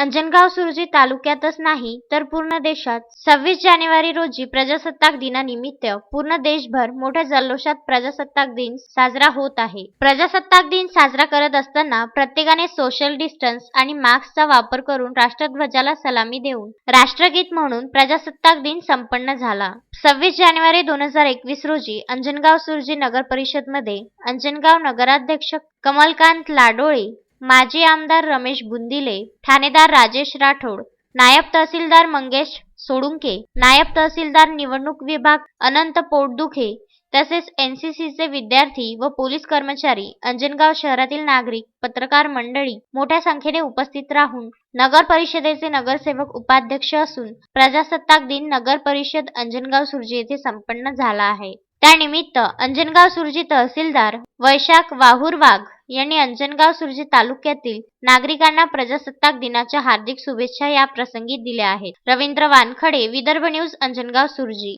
अंजनगाव सुरजी तालुक्यातच नाही तर पूर्ण देशात. सव्वीस जानेवारी रोजी प्रजासत्ताक दिनानिमित्त पूर्ण देशभर मोठ्या जल्लोषात प्रजासत्ताक दिन साजरा होत आहे. प्रजासत्ताक दिन साजरा करत असताना प्रत्येकाने सोशल डिस्टन्स आणि मास्कचा वापर करून राष्ट्रध्वजाला सलामी देऊन राष्ट्रगीत म्हणून प्रजासत्ताक दिन संपन्न झाला. सव्वीस जानेवारी दोन हजार एकवीस रोजी अंजनगाव सुरजी नगर परिषदमध्ये अंजनगाव नगराध्यक्ष कमलकांत लाडोळे माजी आमदार रमेश बुंदिले ठाणेदार राजेश राठोड नायब तहसीलदार मंगेश सोडुंके नायब तहसीलदार निवडणूक विभाग अनंत पोटदुखे तसेच एनसीसीचे विद्यार्थी व पोलीस कर्मचारी अंजनगाव शहरातील नागरिक पत्रकार मंडळी मोठ्या संख्येने उपस्थित राहून नगर परिषदेचे नगरसेवक उपाध्यक्ष असून प्रजासत्ताक दिन नगर परिषद अंजनगाव सुरजी येथे संपन्न झाला आहे. त्यानिमित्त अंजनगाव सुरजी तहसीलदार वैशाख वाहुरवाघ यांनी अंजनगाव सुरजी तालुक्यातील नागरिकांना प्रजासत्ताक दिनाच्या हार्दिक शुभेच्छा या प्रसंगी दिल्या आहेत. रवींद्र वानखडे विदर्भ न्यूज अंजनगाव सुरजी.